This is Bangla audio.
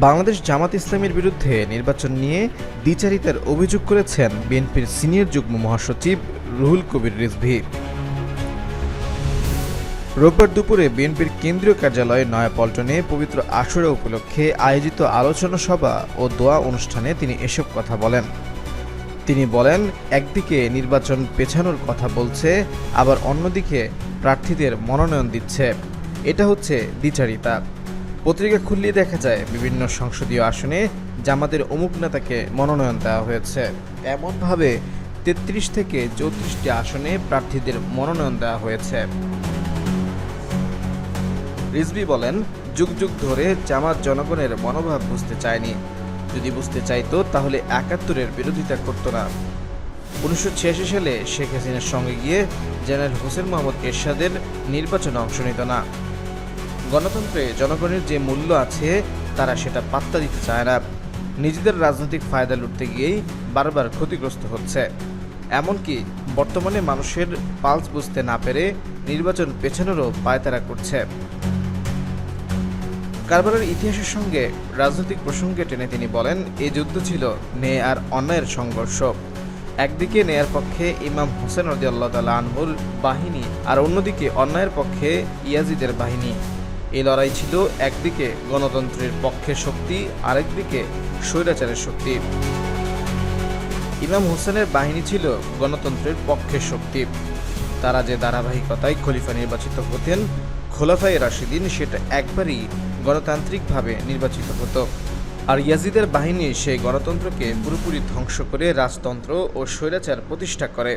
বাংলাদেশ জামাত ইসলামের বিরুদ্ধে নির্বাচন নিয়ে দ্বিচারিতার অভিযোগ করেছেন বিএনপির সিনিয়র যুগ্ম মহাসচিব রুহুল কবির রিজভী। রোববার দুপুরে বিএনপির কেন্দ্রীয় কার্যালয়ে নয়াপল্টনে পবিত্র আশুরা উপলক্ষে আয়োজিত আলোচনা সভা ও দোয়া অনুষ্ঠানে তিনি এসব কথা বলেন। তিনি বলেন, একদিকে নির্বাচন পেছানোর কথা বলছে, আবার অন্যদিকে প্রার্থীদের মনোনয়ন দিচ্ছে। এটা হচ্ছে দ্বিচারিতা। পত্রিকা খুললে দেখা যায় বিভিন্ন সংসদীয় আসনে জামাতের অমুক নেতাকে মনোনয়ন দেওয়া হয়েছে। এমনভাবে তেত্রিশ থেকে চৌত্রিশটি আসনে প্রার্থীদের মনোনয়ন দেওয়া হয়েছে। রিজভি বলেন, যুগ যুগ ধরে জামাত জনগণের মনোভাব বুঝতে চায়নি। যদি বুঝতে চাইতো, তাহলে একাত্তরের বিরোধিতা করতো না। উনিশশো ছিয়াশি সালে শেখ হাসিনার সঙ্গে গিয়ে জেনারেল হোসেন মোহাম্মদ এরশাদের নির্বাচনে অংশ নিত না। গণতন্ত্রে জনগণের যে মূল্য আছে, তারা সেটা পাত্তা দিতে চায় না। নিজেদের রাজনৈতিক ফায়দা লুটতে গিয়েই বারবার ক্ষতিগ্রস্ত হচ্ছে। এমনকি বর্তমানে মানুষের পালস বুঝতে না পেরে নির্বাচন পেছানোরও পায়তারা করছে। কারবারের ইতিহাসের সঙ্গে রাজনৈতিক প্রসঙ্গে টেনে তিনি বলেন এই যুদ্ধ ছিল ন্যায় আর অন্যায়ের সংঘর্ষ। একদিকে ন্যায়ের পক্ষে ইমাম হোসেন রদি আল্লাহ তালা আনহুর বাহিনী আর অন্যদিকে অন্যায়ের পক্ষে ইয়াজিদের বাহিনী। এই লড়াই ছিল একদিকে গণতন্ত্রের পক্ষের শক্তি, আরেকদিকে স্বৈরাচারের শক্তি। ইমাম হোসেনের বাহিনী ছিল গণতন্ত্রের পক্ষের শক্তি। তারা যে ধারাবাহিকতায় খলিফা নির্বাচিত হতেন খোলাফাই রাশিদিন সেটা একবারই গণতান্ত্রিকভাবে নির্বাচিত হতো। আর ইয়াজিদের বাহিনী সেই গণতন্ত্রকে পুরোপুরি ধ্বংস করে রাজতন্ত্র ও স্বৈরাচার প্রতিষ্ঠা করে।